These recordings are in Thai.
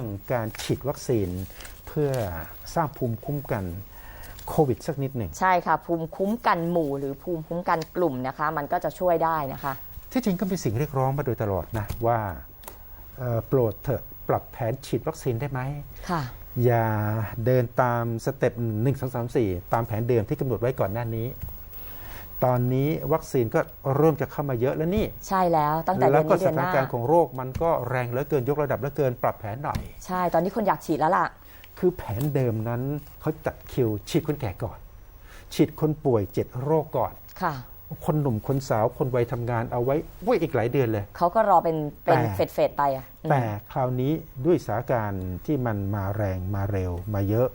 รื่องการฉีดวัคซีน เพื่อสร้างภูมิคุ้มกันโควิดสักนิดหนึ่งใช่ค่ะ ภูมิคุ้มกันหมู่หรือภูมิคุ้มกันกลุ่มนะคะ มันก็จะช่วยได้นะคะ ที่จริงก็เป็นสิ่งเรียกร้องมาโดยตลอดนะว่าเอ่อโปรดเถอะปรับแผนฉีดวัคซีนได้ไหมค่ะอย่าเดินตามสเต็ปหนึ่งสองสามสี่ตามแผนเดิมที่กำหนดไว้ก่อนหน้านี้ ตอนนี้วัคซีนก็เริ่มจะเข้ามาเยอะแล้วนี่ ใช่แล้วตั้งแต่เดืแล้อวนก็นี้สเดือนถาหนน้าการณ์ของโรคมันก็แรงเหลือเกินยกระดับเหลือเกินปรับแผนหน่อย ใช่ตอนนี้คนอยากฉีดแล้วล่ะ คือแผนเดิมนั้นเขาจัดคิวฉีดคนแก่ก่อน ฉีดคนป่วยเจ็ดโรคก่อน ค่ะ คนหนุ่มคนสาวคนวัยทำงานเอาไว้ไว้อีกหลายเดือนเลย เขาก็รอเป็นเป็นแต่ เฟดเฟดๆไปอะอืมแต่คราวนี้ด้วยสถานการณ์ที่มันมาแรงมาเร็วมาเยอะ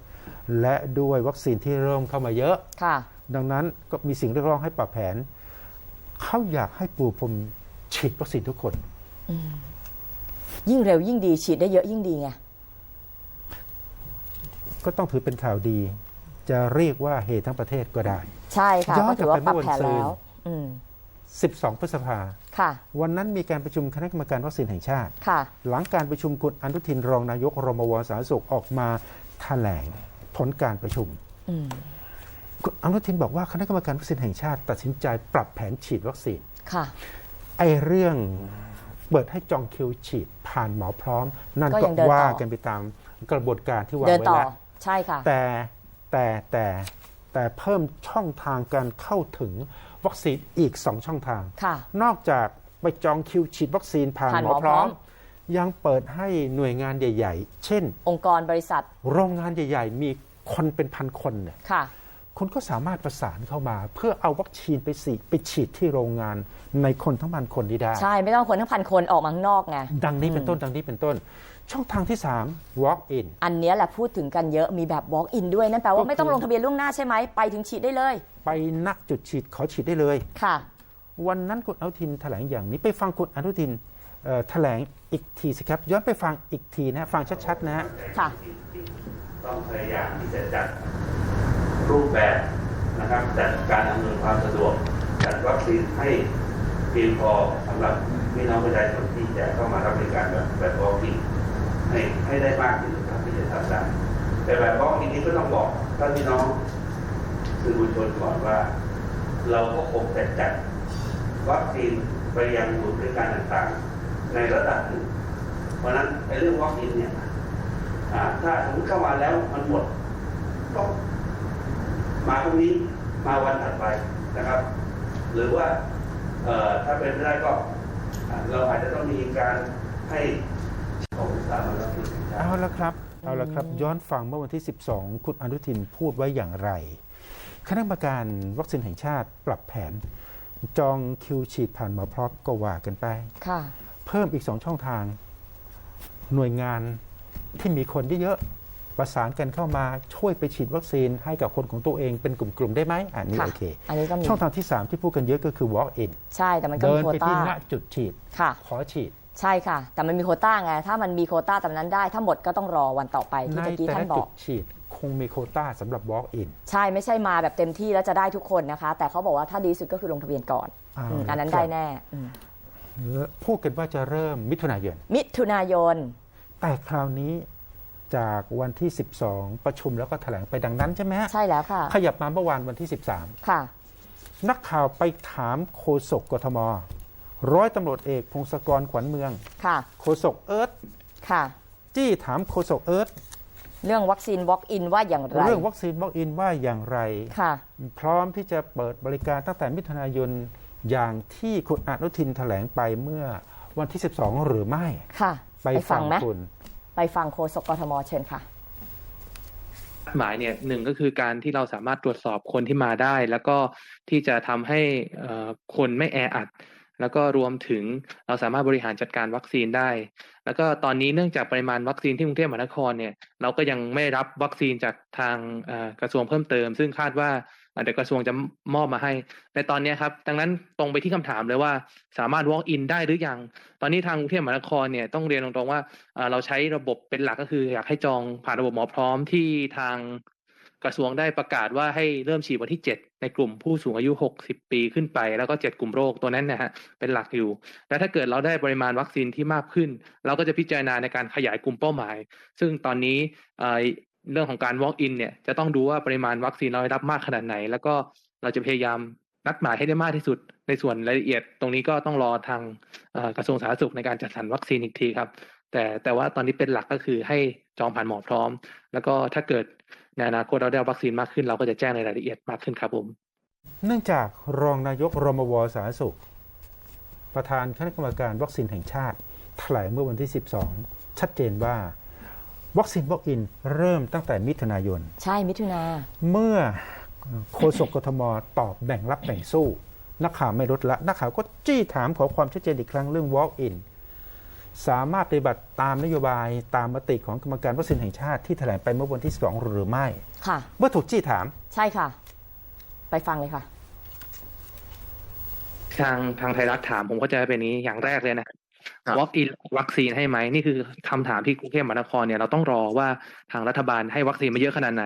และด้วยวัคซีนที่เริ่มเข้ามาเยอะ ค่ะ ดังนั้นก็มีสิ่งเรียกร้องให้ปรับแผน เขาอยากให้ปูพรมฉีดวัคซีนทุกคน ยิ่งเร็วยิ่งดี ฉีดได้เยอะยิ่งดีไง ก็ต้องถือเป็นข่าวดี จะเรียกว่าเหตุทั้งประเทศก็ได้ ใช่ค่ะย้อนก็ถือว่าปรับแผนกลับไปเมื่อวันแล้วซืนอืม12 พฤษภาค่ะ วันนั้นมีการประชุมคณะกรรมการวัคซีนแห่งชาติ ค่ะ หลังการประชุมคุณอนุทินรองนายกรมวสาธารณสุขออกมาแถลงผลการประชุม อืมคุณอนุทินบอกว่าคณะกรรมการวัคซีนแห่งชาติ ตัดสินใจปรับแผนฉีดวัคซีนค่ะ ไอ้เรื่องเปิดให้จองคิวฉีดผ่านหมอพร้อม นั่นก็ก็ยังเดินต่อ ว่ากันไปตามกระบวนการที่วางเดินไว้ต่อแล้ว ใช่ค่ะ แต่แต่แต่แต่เพิ่มช่องทางการเข้าถึงวัคซีนอีกสองช่องทาง ค่ะ นอกจากไปจองคิวฉีดวัคซีนผ่านผ่านหหมมออพร้อพร้อม ม ยังเปิดให้หน่วยงานใหญ่ ๆ เช่น องค์กรบริษัทโรงงานใหญ่ ๆ มีคนเป็นพันคนเนี่ยค่ะ คุณก็สามารถประสานเข้ามา เพื่อเอาวัคซีนไปสีไปฉีดที่โรงงานในคนทั้งพันคนนี้ได้ ใช่ ไม่ต้องคนทั้งพันคนออกมาข้างนอกไง ดังนี้เป็นต้นดังนี้เป็นต้น ช่องทางที่ 3 walk in อันเนี้ยแหละพูดถึงกันเยอะมีแบบ walk in ด้วยนั่นแปลก็ว่าคือไม่ต้องลงทะเบียนล่วงหน้าใช่ไหมไปถึงฉีดได้เลย ไปนักจุดฉีดขอฉีดได้เลย ค่ะ วันนั้นคุณอนุทินแถลงอย่างนี้ไปฟังคุณอนุทินเอ่อแถลงอีกทีสิครับ ย้อนไปฟังอีกทีนะฟังชัดๆนะฮะค่ะ ต้องพยายามที่จะจัด รูปแบบนะครับจัดการอำนวยความสะดวกจัดวัคซีนให้เพียงพอสำหรับพี่น้องประชาชนที่จะเข้ามารับบริการแบบแบบวอล์กอิให้ให้ได้มากที่สุดที่จะทำได้แต่แบบวอล์กอินนี้ก็ต้องบอกท่านพี่น้องสื่อมวลชนก่อนว่า เราก็คงจะจัดวัคซีนไปยังศูนย์บริการต่างๆ ในระดับหนึ่งเพราะนั้นไอ้เรื่องวอล์กอินเนี่ยอ่าถ้าสมมติเข้ามาแล้วมันหมดก็ มาพรุ่งนี้มาวันถัดไปนะครับ หรือว่าเอ่อถ้าเป็นไม่ได้ก็อ่าเราอาจจะต้องมีการให้ของสามัญรัฐวิสาหกิจเอาละครับเอาละครับ ย้อนฟังเมื่อวันที่ 12 คุณอนุทินพูดไว้อย่างไร คณะกรรมการวัคซีนแห่งชาติปรับแผน จองคิวฉีดผ่านหมอพร้อมก็ว่ากันไปค่ะเพิ่มอีกสองช่องทาง หน่วยงานที่มีคนเยอะๆ ประสานกันเข้ามาช่วยไปฉีดวัคซีนให้กับคนของตัวเองเป็นกลุ่มๆได้ไหมอันนี้ค่ะโอเค อันนี้ก็มี ช่องทางที่ 3 ที่พูดกันเยอะก็คือ walk in ใช่แต่มันก็เดิมีนโควไปต้าที่ณจุดฉีด ค่ะ ขอฉีด ใช่ค่ะ แต่มันมีโควต้าไง ถ้ามันมีโควต้าตามนั้นได้ ถ้าหมดก็ต้องรอวันต่อไปที่ในเมื่อกี้แต่ท่าละนบจุอก ดฉีดคงมีโควต้าสำหรับ walk in ใช่ไม่ใช่มาแบบเต็มที่แล้วจะได้ทุกคนนะคะ แต่เขาบอกว่าถ้าดีที่สุดก็คือลงทะเบียนก่อนอ่า อืมอันนั้นครับได้แน่อืมพูดกันว่าจะเริ่มมิถุนายน มิถุนายน แต่คราวนี้ จากวันที่ 12 ประชุมแล้วก็แถลงไปดังนั้นใช่ไหมฮะใช่แล้วค่ะ ขยับมาเมื่อวานวันที่13ค่ะนักข่าวไปถามโฆษกกทม ร้อยตำรวจเอกพงศกรขวัญเมือง ค่ะ โฆษกเอิร์ธค่ะ จี้ถามโฆษกเอิร์ธเรื่องวัคซีน walk in ว่าอย่างไร เรื่องวัคซีนวอล์กอินว่าอย่างไร ค่ะ พร้อมที่จะเปิดบริการตั้งแต่มิถุนายนอย่างที่คุณอนุทินแถลงไปเมื่อวันที่ 12 หรือไม่ ค่ะ ไปไปฟัฟังงไหมคุณ ไปฟังโฆษกกทมเชิญค่ะหมายเนี่ยหนึ่งก็คือการที่เราสามารถตรวจสอบคนที่มาได้ แล้วก็ที่จะทำให้คนไม่แออัด แล้วก็รวมถึงเราสามารถบริหารจัดการวัคซีนได้ แล้วก็ตอนนี้เนื่องจากปริมาณวัคซีนที่กรุงเทพมหานครเนี่ยเราก็ยังไม่รับวัคซีนจากทางกระทรวงเพิ่มเติม ซึ่งคาดว่า เดี๋ยวกระทรวงจะมอบมาให้ ในตอนนี้ครับ ดังนั้นตรงไปที่คำถามเลยว่าสามารถ walk in ได้หรือยัง ตอนนี้ทางกรุงเทพมหานครเนี่ยต้องเรียนตรงๆว่าเอ่อเราใช้ระบบเป็นหลักก็คือ อยากให้จองผ่านระบบหมอพร้อมที่ทางกระทรวงได้ประกาศว่าให้เริ่มฉีดวันที่ 7 ในกลุ่มผู้สูงอายุ 60 ปีขึ้นไป แล้วก็ 7 กลุ่มโรคตัวนั้นนะฮะเป็นหลักอยู่ และถ้าเกิดเราได้ปริมาณวัคซีนที่มากขึ้น เราก็จะพิจารณาในการขยายกลุ่มเป้าหมาย ซึ่งตอนนี้ เรื่องของการ walk in เนี่ยจะต้องดูว่าปริมาณวัคซีนเราได้รับมากขนาดไหน แล้วก็เราจะพยายามนัดหมายให้ได้มากที่สุด ในส่วนรายละเอียด ตรงนี้ก็ต้องรอทางกระทรวงสาธารณสุขในการจัดสรรวัคซีนอีกทีครับ แต่แต่ว่าตอนนี้เป็นหลักก็คือให้จองผ่านหมอพร้อม แล้วก็ถ้าเกิดในอนาคตเราได้วัคซีนมากขึ้น เราก็จะแจ้งในรายละเอียดมากขึ้นครับผมเนื่องจากรองนายกรมวสาธารณสุข ประธานคณะกรรมการวัคซีนแห่งชาติแถลงเมื่อวันที่ 12 ชัดเจนว่า วัคซีนวอ k อินเริ่มตั้งแต่มิถุนายน ใช่มิถุนาเมื่อโฆษกกทมตอบแบ่งรับแบ่งสู้นักข่าวไม่ลดละนักข่าวก็จี้ถามขอความชัดเจนอีกครั้งเรื่อง Walk-in สามารถปฏิบัติตามนโยบายตามมติของกรรมการวัคซีนแห่งชาติที่แถลงไปเมื่อวันที่ 2 หรือไม่ค่ะ เมื่อถูกจี้ถาม ใช่ค่ะ ไปฟังเลยค่ะ ทางทางไทยรัฐถามผมก็จะเป็นนี้อย่างแรกเลยนะครับ walk in วัคซีนให้ไหมนี่คือคำถามที่กรุงเทพมหานครเนี่ยเราต้องรอว่าทางรัฐบาลให้วัคซีนมาเยอะขนาดไหน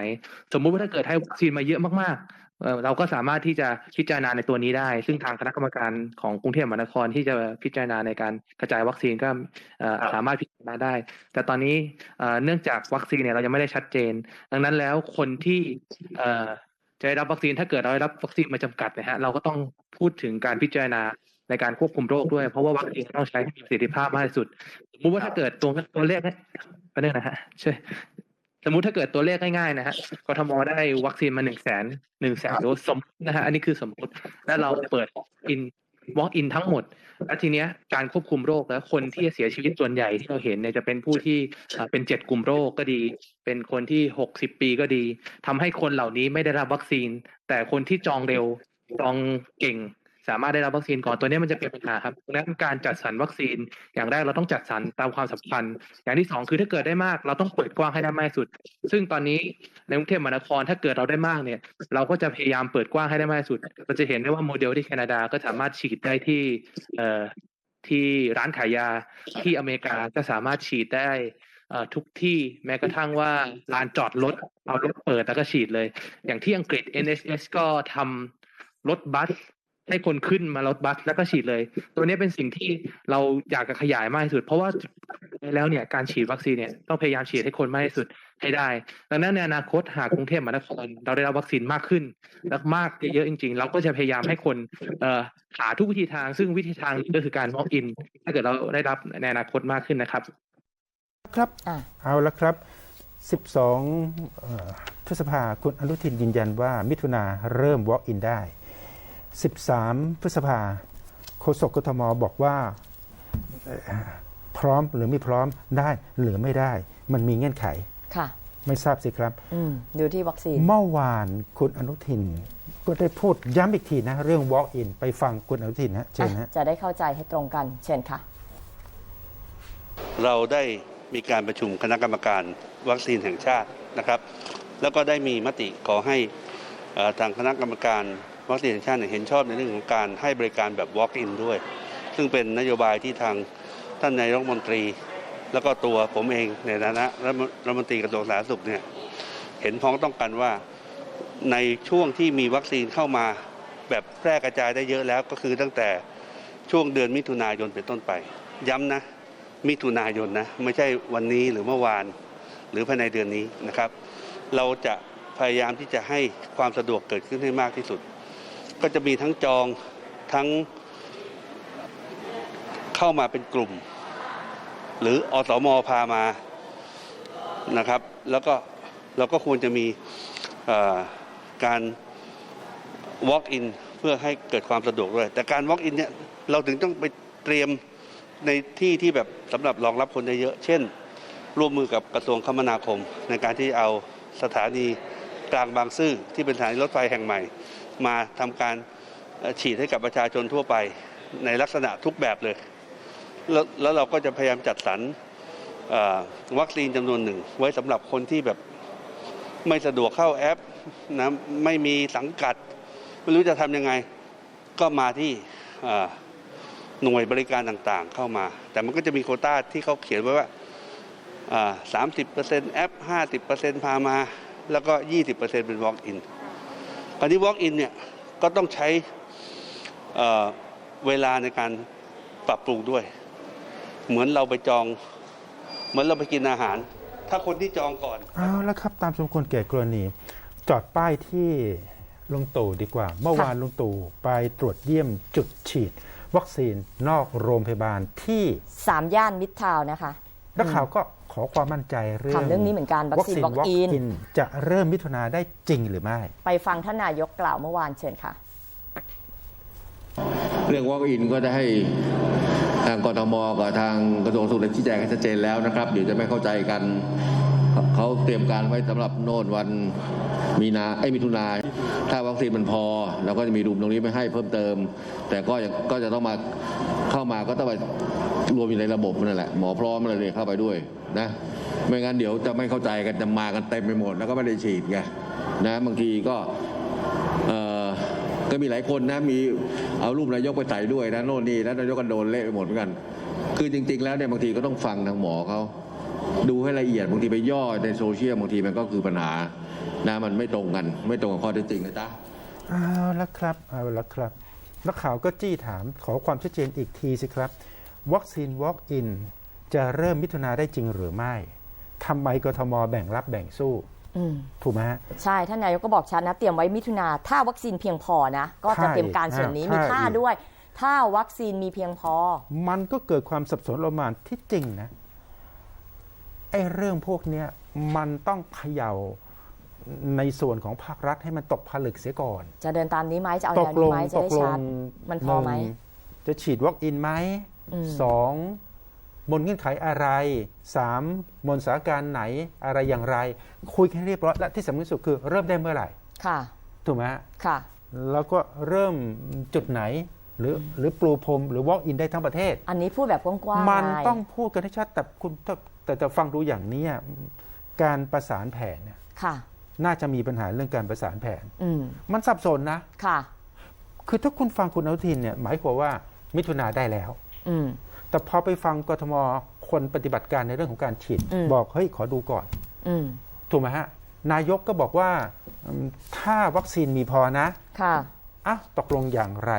สมมุติว่าถ้าเกิดให้วัคซีนมาเยอะมากๆเอ่อเราก็สามารถที่จะพิจารณาในตัวนี้ได้ ซึ่งทางคณะกรรมการของกรุงเทพมหานครที่จะพิจารณาในการกระจายวัคซีนก็เอ่อสามารถพิจารณาได้ แต่ตอนนี้เอ่อเนื่องจากวัคซีนเนี่ยเรายังไม่ได้ชัดเจน ดังนั้นแล้วคนที่เอ่อจะได้รับวัคซีนถ้าเกิดเราได้รับวัคซีนมาจำกัดนะฮะเราก็ต้องพูดถึงการพิจารณา ในการควบคุมโรคด้วย เพราะว่าวัคซีนต้องใช้ให้มีประสิทธิภาพมากที่สุด สมมติว่าถ้าเกิดตัวตัวเลขไปเรื่องนะฮะช่วยสมมุติถ้าเกิดตัวเลขง่ายๆนะฮะกทมได้วัคซีนมาหนึ่งแสนหนึ่งแสนโดสสมนะฮะอันนี้คือสมมติแล้วเราเปิดอิน walk in ทั้งหมด แล้วทีเนี้ยการควบคุมโรคแล้วคนที่เสียชีวิตส่วนใหญ่ที่เราเห็นเนี่ยจะเป็นผู้ที่เป็นเจ็ดกลุ่มโรคก็ดี เป็นคนที่หกสิบปีก็ดีทำให้คนเหล่านี้ไม่ได้รับวัคซีน แต่คนที่จองเร็วจองเก่ง สามารถได้รับวัคซีนก่อนตัวนี้มันจะเป็นปัญหาครับดังนั้นการจัดสรรวัคซีนอย่างแรกเราต้องจัดสรรตามความสำคัญ อย่างที่สองคือถ้าเกิดได้มาก เราต้องเปิดกว้างให้ได้มากสุด ซึ่งตอนนี้ในกรุงเทพมหานครถ้าเกิดเราได้มากเนี่ย เราก็จะพยายามเปิดกว้างให้ได้มากสุดเราจะเห็นได้ว่าโมเดลที่แคนาดาก็สามารถฉีดได้ที่เอ่อที่ร้านขายยาที่อเมริกาก็สามารถฉีดได้ทุกที่แม้กระทั่งว่าลานจอดรถเอารถเปิดแล้วก็ฉีดเลย อย่างที่อังกฤษ NHS ก็ทำรถบัส ให้คนขึ้นมารถบัสแล้วก็ฉีดเลย ตัวนี้เป็นสิ่งที่เราอยากจะขยายมากที่สุด เพราะว่าแล้วเนี่ยการฉีดวัคซีนเนี่ยต้องพยายามฉีดให้คนมากที่สุดให้ได้ ดังนั้นในอนาคตหากกรุงเทพมหานครเราได้รับวัคซีนมากขึ้นและมากเยอะๆจริง ๆ เราก็จะพยายามให้คนเอ่อหาทุกวิธีทาง ซึ่งวิธีทางนี้ก็คือการ walk in ถ้าเกิดเราได้รับในอนาคตมากขึ้นนะครับ ครับอะเอาละครับ 12เอ่อพฤษภาคุณอนุทินยืนยันว่ามิถุนาเริ่ม walk in ได้ 13 พฤษภาโฆษกกทมบอกว่าเอ่อพร้อมหรือไม่พร้อมได้หรือไม่ได้ มันมีเงื่อนไขค่ะ ไม่ทราบสิครับอืมดูที่วัคซีนเมื่อวานคุณอนุทิน ก็ได้พูดย้ำอีกทีนะ เรื่อง walk in ไปฟังคุณอนุทินฮะเชิญอะฮะจะได้เข้าใจให้ตรงกัน เชิญค่ะ เราได้มีการประชุมคณะกรรมการวัคซีนแห่งชาตินะครับ แล้วก็ได้มีมติขอให้เอ่อทางคณะกรรมการ วัคซีนแห่งชาติเนี่ยเห็นชอบในเรื่องของการให้บริการแบบ Walk-in ด้วย ซึ่งเป็นนโยบายที่ทางท่านนายรัฐมนตรี แล้วก็ตัวผมเองในฐานะรัฐมนตรีกระทรวงสาธารณสุขเนี่ยเห็นพ้องต้องกันว่าในช่วงที่มีวัคซีนเข้ามาแบบแพร่กระจายได้เยอะแล้วก็คือตั้งแต่ช่วงเดือนมิถุนายนเป็นต้นไป ย้ำนะ มิถุนายนนะ ไม่ใช่วันนี้หรือเมื่อวาน หรือภายในเดือนนี้นะครับ เราจะพยายามที่จะให้ความสะดวกเกิดขึ้นให้มากที่สุด ก็จะมีทั้งจองทั้งเข้ามาเป็นกลุ่ม หรืออสมพามานะครับ แล้วก็เราก็ควรจะมีการ walk in เพื่อให้เกิดความสะดวกด้วย แต่การ walk in เนี่ยเราถึงต้องไปเตรียมในที่ที่แบบสำหรับรองรับคนได้เยอะ เช่น ร่วมมือกับกระทรวงคมนาคม ในการที่เอาสถานี กลางบางซื่อที่เป็นสถานีรถไฟแห่งใหม่ มาทำการฉีดให้กับประชาชนทั่วไปในลักษณะทุกแบบเลยแล้วแล้วเราก็จะพยายามจัดสรรวัคซีนจำนวนหนึ่ง ไว้สำหรับคนที่แบบไม่สะดวกเข้าแอปนะไม่มีสังกัด ไม่รู้จะทำยังไงก็มาที่หน่วยบริการต่างๆเข้ามา แต่มันก็จะมีโควต้าที่เขาเขียนไว้ว่าสามสิบเปอร์เซ็นต์แอปห้าสิบเปอร์เซ็นต์พามา แล้วก็ 20%เป็น walk in คราวนี้ walk in เนี่ยก็ต้องใช้เอ่อเวลาในการปรับปรุงด้วย เหมือนเราไปจอง เหมือนเราไปกินอาหาร ถ้าคนที่จองก่อนเอาแล้วครับตามสมควรแก่กรณี จอดป้ายที่ลุงตู่ดีกว่า เมื่อวานลุงตู่ไปตรวจเยี่ยมจุดฉีด วัคซีนนอกโรงพยาบาลที่สามย่านมิตรทาวน์นะคะนักข่าวก็ ขอความมั่นใจเรื่องถามเรื่องนี้เหมือนกันวัคซีนวัคซีน walk-in จะเริ่มมิถุนาได้จริงหรือไม่ ไปฟังท่านนายกกล่าวเมื่อวานเชิญค่ะ เรื่อง walk in ก็จะให้ทางกทมกับทางกระทรวงสุขชี้แจงให้ชัดเจนแล้วนะครับ เดี๋ยวจะไม่เข้าใจกัน เขาเตรียมการไว้สำหรับโน่นวันมีนาไอ้มิถุนาถ้าวัคซีนมันพอเราก็จะมีรูมตรงนี้ไม่ให้เพิ่มเติม แต่ก็ยังก็จะต้องมาเข้ามาก็ต้องมารวมอยู่ในระบบนั่นแหละหมอพร้อมอะไรเนี่ยเข้าไปด้วยนะไม่งั้นเดี๋ยวจะไม่เข้าใจกันจะมากันเต็มไปหมด แล้วก็ไม่ได้ฉีดไงนะบางทีก็เออก็มีหลายคนนะมีเอารูปนายกไปใส่ด้วยนะโน่นนี่แล้วนายกก็โดนเละไปหมดเหมือนกัน คือจริง ๆ แล้วเนี่ยบางทีก็ต้องฟังทางหมอเขา ดูให้ละเอียดบางทีไปย่อในโซเชียลบางทีมันก็คือปัญหานะมันไม่ตรงกัน ไม่ตรงกับข้อเท็จจริงนะจ๊ะเอาละครับเอาละครับนักข่าวก็จี้ถามขอความชัดเจนอีกทีสิครับ วัคซีน Walk in จะเริ่มมิถุนาได้จริงหรือไม่ทำไมกทมแบ่งรับแบ่งสู้อืมถูกไหมฮะใช่ ท่านนายกก็บอกชัดนะ เตรียมไว้มิถุนาถ้าวัคซีนเพียงพอนะ ก็จะใช่เตรียมการส่วนนี้ใช่มีท่าอีกด้วย ถ้าวัคซีนมีเพียงพอ มันก็เกิดความสับสนระหว่างที่จริงนะ ไอ้เรื่องพวกเนี้ยมันต้องเขย่าในส่วนของภาครัฐให้มันตกผลึกเสียก่อน จะเดินตามนี้ไหมจะเอาตแนกวลนี้งไหมจะตได้กลชังดมันพอไหมนึ่งจะฉีดวอล์กอินไหมอืมสองบนเงื่อนไขอะไรสามบนสถานการณ์ไหนอะไรอย่างไร คุยกันให้เรียบร้อยและที่สำคัญที่สุดคือเริ่มได้เมื่อไหร่ ค่ะ ถูกไหมฮะค่ะ แล้วก็เริ่มจุดไหน หรือหรือปลูพรมหรือวอล์กอินได้ทั้งประเทศ อันนี้พูดแบบกว้างๆมันไต้องพูดกันให้ชัดแต่คุณ แต่แต่แต่ฟังดูอย่างเนี้ยการประสานแผนเนี่ยค่ะน่าจะมีปัญหาเรื่องการประสานแผนอืมมันสับสนนะค่ะ คือถ้าคุณฟังคุณอนุทินเนี่ย หมายความว่ามิถุนาได้แล้วอืมแต่พอไปฟังกทมคนปฏิบัติการในเรื่องของการฉีดอืมบอกเฮ้ยขอดูก่อนอืมถูกไหมฮะ นายกก็บอกว่าอืมถ้าวัคซีนมีพอนะ ค่ะอะตกลงอย่างไร